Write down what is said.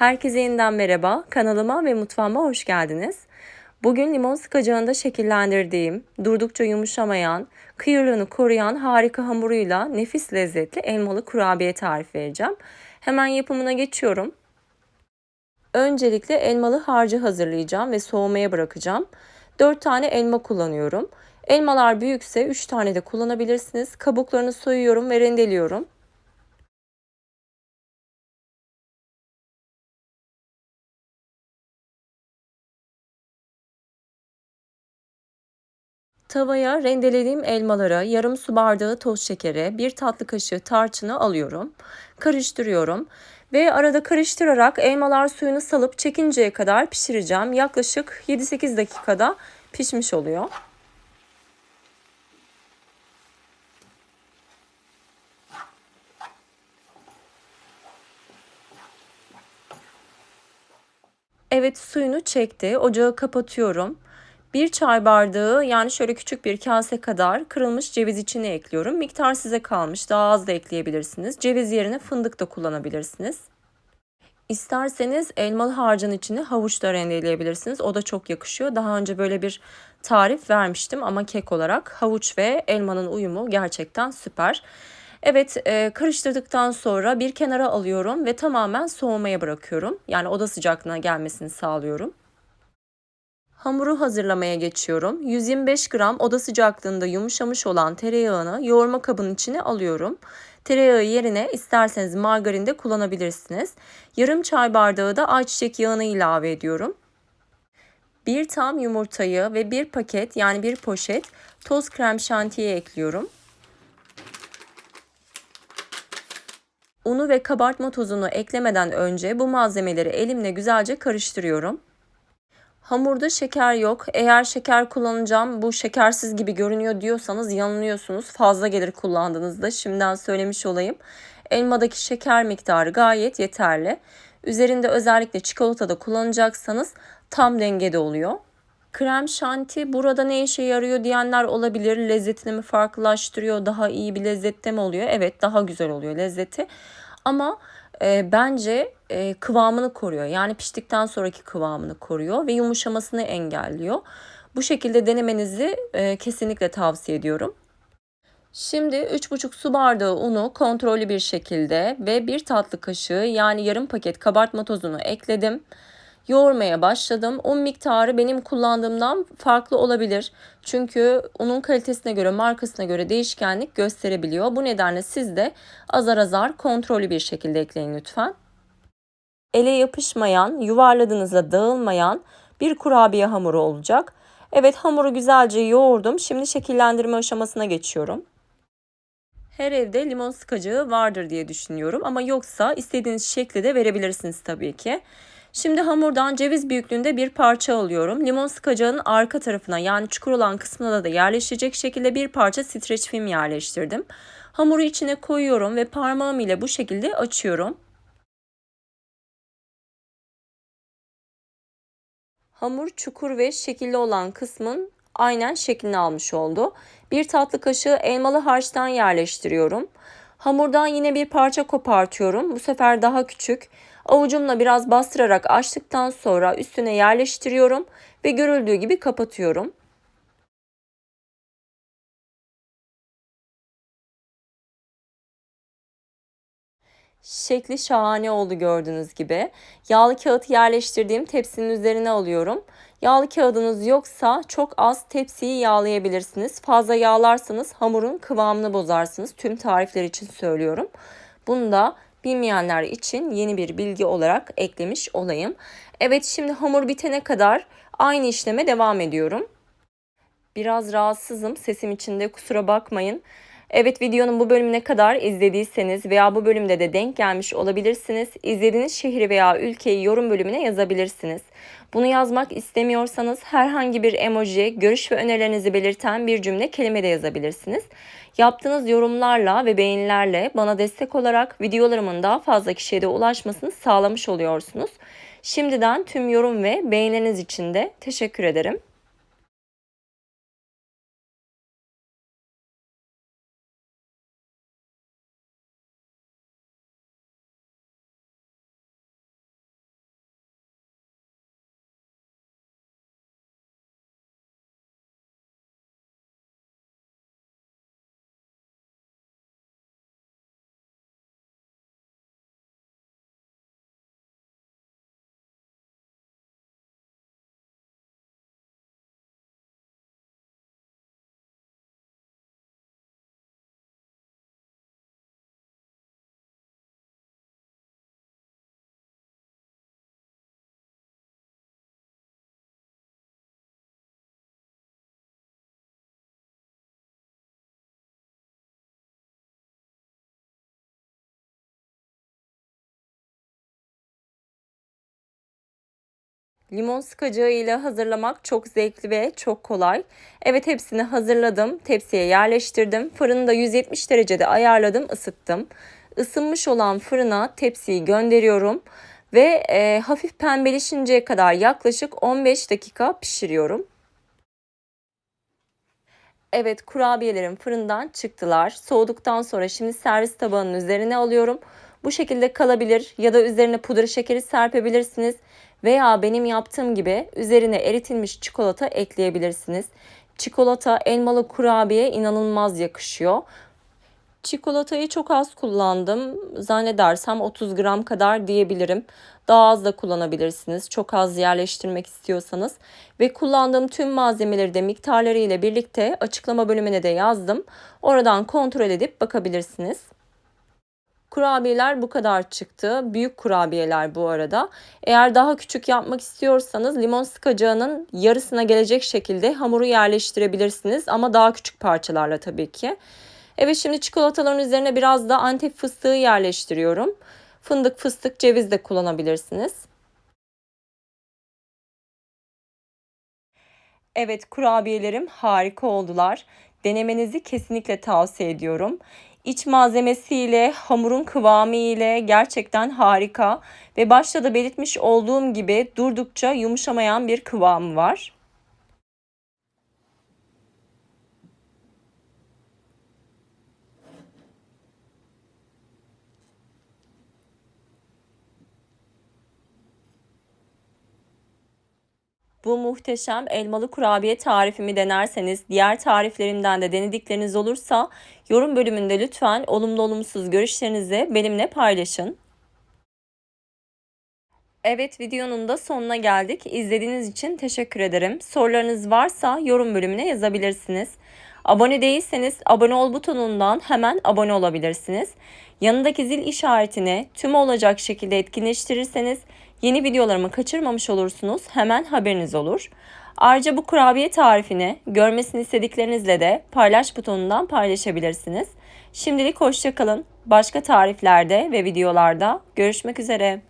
Herkese yeniden merhaba. Kanalıma ve mutfağıma hoş geldiniz. Bugün limon sıkacağında şekillendirdiğim, durdukça yumuşamayan, kıyırlığını koruyan harika hamuruyla nefis lezzetli elmalı kurabiye tarif vereceğim. Hemen yapımına geçiyorum. Öncelikle elmalı harcı hazırlayacağım ve soğumaya bırakacağım. 4 tane elma kullanıyorum. Elmalar büyükse 3 tane de kullanabilirsiniz. Kabuklarını soyuyorum ve rendeliyorum. Tavaya rendelediğim elmalara yarım su bardağı toz şekeri, bir tatlı kaşığı tarçını alıyorum. Karıştırıyorum ve arada karıştırarak elmalar suyunu salıp çekinceye kadar pişireceğim. Yaklaşık 7-8 dakikada pişmiş oluyor. Evet suyunu çekti. Ocağı kapatıyorum. Bir çay bardağı yani şöyle küçük bir kase kadar kırılmış ceviz içine ekliyorum. Miktar size kalmış. Daha az da ekleyebilirsiniz. Ceviz yerine fındık da kullanabilirsiniz. İsterseniz elmalı harcın içine havuç da rendeleyebilirsiniz. O da çok yakışıyor. Daha önce böyle bir tarif vermiştim ama kek olarak havuç ve elmanın uyumu gerçekten süper. Evet e, karıştırdıktan sonra bir kenara alıyorum ve tamamen soğumaya bırakıyorum. Yani oda sıcaklığına gelmesini sağlıyorum. Hamuru hazırlamaya geçiyorum. 125 gram oda sıcaklığında yumuşamış olan tereyağını yoğurma kabının içine alıyorum. Tereyağı yerine isterseniz margarin de kullanabilirsiniz. Yarım çay bardağı da ayçiçek yağını ilave ediyorum. Bir tam yumurtayı ve bir paket yani bir poşet toz krem şantiye ekliyorum. Unu ve kabartma tozunu eklemeden önce bu malzemeleri elimle güzelce karıştırıyorum. Hamurda şeker yok. Eğer şeker kullanacağım bu şekersiz gibi görünüyor diyorsanız yanılıyorsunuz. Fazla gelir kullandığınızda şimdiden söylemiş olayım. Elmadaki şeker miktarı gayet yeterli. Üzerinde özellikle çikolata da kullanacaksanız tam dengede oluyor. Krem şanti burada ne işe yarıyor diyenler olabilir. Lezzetini mi farklılaştırıyor? Daha iyi bir lezzette mi oluyor? Evet daha güzel oluyor lezzeti. Ama e, bence e, kıvamını koruyor. Yani piştikten sonraki kıvamını koruyor ve yumuşamasını engelliyor. Bu şekilde denemenizi e, kesinlikle tavsiye ediyorum. Şimdi 3,5 su bardağı unu kontrollü bir şekilde ve bir tatlı kaşığı yani yarım paket kabartma tozunu ekledim yoğurmaya başladım. Un miktarı benim kullandığımdan farklı olabilir. Çünkü unun kalitesine göre, markasına göre değişkenlik gösterebiliyor. Bu nedenle siz de azar azar kontrollü bir şekilde ekleyin lütfen. Ele yapışmayan, yuvarladığınızda dağılmayan bir kurabiye hamuru olacak. Evet hamuru güzelce yoğurdum. Şimdi şekillendirme aşamasına geçiyorum. Her evde limon sıkacağı vardır diye düşünüyorum ama yoksa istediğiniz şekli de verebilirsiniz tabii ki. Şimdi hamurdan ceviz büyüklüğünde bir parça alıyorum. Limon sıkacağının arka tarafına yani çukur olan kısmına da yerleşecek şekilde bir parça streç film yerleştirdim. Hamuru içine koyuyorum ve parmağım ile bu şekilde açıyorum. Hamur çukur ve şekilli olan kısmın aynen şeklini almış oldu. Bir tatlı kaşığı elmalı harçtan yerleştiriyorum. Hamurdan yine bir parça kopartıyorum. Bu sefer daha küçük. Avucumla biraz bastırarak açtıktan sonra üstüne yerleştiriyorum ve görüldüğü gibi kapatıyorum. Şekli şahane oldu gördüğünüz gibi. Yağlı kağıt yerleştirdiğim tepsinin üzerine alıyorum. Yağlı kağıdınız yoksa çok az tepsiyi yağlayabilirsiniz. Fazla yağlarsanız hamurun kıvamını bozarsınız. Tüm tarifler için söylüyorum. Bunu da bilmeyenler için yeni bir bilgi olarak eklemiş olayım. Evet şimdi hamur bitene kadar aynı işleme devam ediyorum. Biraz rahatsızım sesim içinde kusura bakmayın. Evet videonun bu bölümüne kadar izlediyseniz veya bu bölümde de denk gelmiş olabilirsiniz. İzlediğiniz şehri veya ülkeyi yorum bölümüne yazabilirsiniz. Bunu yazmak istemiyorsanız herhangi bir emoji, görüş ve önerilerinizi belirten bir cümle kelime de yazabilirsiniz. Yaptığınız yorumlarla ve beğenilerle bana destek olarak videolarımın daha fazla kişiye de ulaşmasını sağlamış oluyorsunuz. Şimdiden tüm yorum ve beğenileriniz için de teşekkür ederim. Limon sıkacağı ile hazırlamak çok zevkli ve çok kolay. Evet hepsini hazırladım. Tepsiye yerleştirdim. Fırını da 170 derecede ayarladım, ısıttım. Isınmış olan fırına tepsiyi gönderiyorum ve e, hafif pembeleşinceye kadar yaklaşık 15 dakika pişiriyorum. Evet kurabiyelerim fırından çıktılar. Soğuduktan sonra şimdi servis tabağının üzerine alıyorum. Bu şekilde kalabilir ya da üzerine pudra şekeri serpebilirsiniz. Veya benim yaptığım gibi üzerine eritilmiş çikolata ekleyebilirsiniz. Çikolata elmalı kurabiye inanılmaz yakışıyor. Çikolatayı çok az kullandım. Zannedersem 30 gram kadar diyebilirim. Daha az da kullanabilirsiniz. Çok az yerleştirmek istiyorsanız. Ve kullandığım tüm malzemeleri de miktarları ile birlikte açıklama bölümüne de yazdım. Oradan kontrol edip bakabilirsiniz. Kurabiyeler bu kadar çıktı. Büyük kurabiyeler bu arada. Eğer daha küçük yapmak istiyorsanız limon sıkacağının yarısına gelecek şekilde hamuru yerleştirebilirsiniz. Ama daha küçük parçalarla tabii ki. Evet şimdi çikolataların üzerine biraz da antep fıstığı yerleştiriyorum. Fındık, fıstık, ceviz de kullanabilirsiniz. Evet kurabiyelerim harika oldular. Denemenizi kesinlikle tavsiye ediyorum. İç malzemesiyle, hamurun kıvamı ile gerçekten harika ve başta da belirtmiş olduğum gibi durdukça yumuşamayan bir kıvamı var. Bu muhteşem elmalı kurabiye tarifimi denerseniz, diğer tariflerimden de denedikleriniz olursa yorum bölümünde lütfen olumlu olumsuz görüşlerinizi benimle paylaşın. Evet videonun da sonuna geldik. İzlediğiniz için teşekkür ederim. Sorularınız varsa yorum bölümüne yazabilirsiniz. Abone değilseniz abone ol butonundan hemen abone olabilirsiniz. Yanındaki zil işaretini tüm olacak şekilde etkinleştirirseniz yeni videolarımı kaçırmamış olursunuz. Hemen haberiniz olur. Ayrıca bu kurabiye tarifini görmesini istediklerinizle de paylaş butonundan paylaşabilirsiniz. Şimdilik hoşçakalın. Başka tariflerde ve videolarda görüşmek üzere.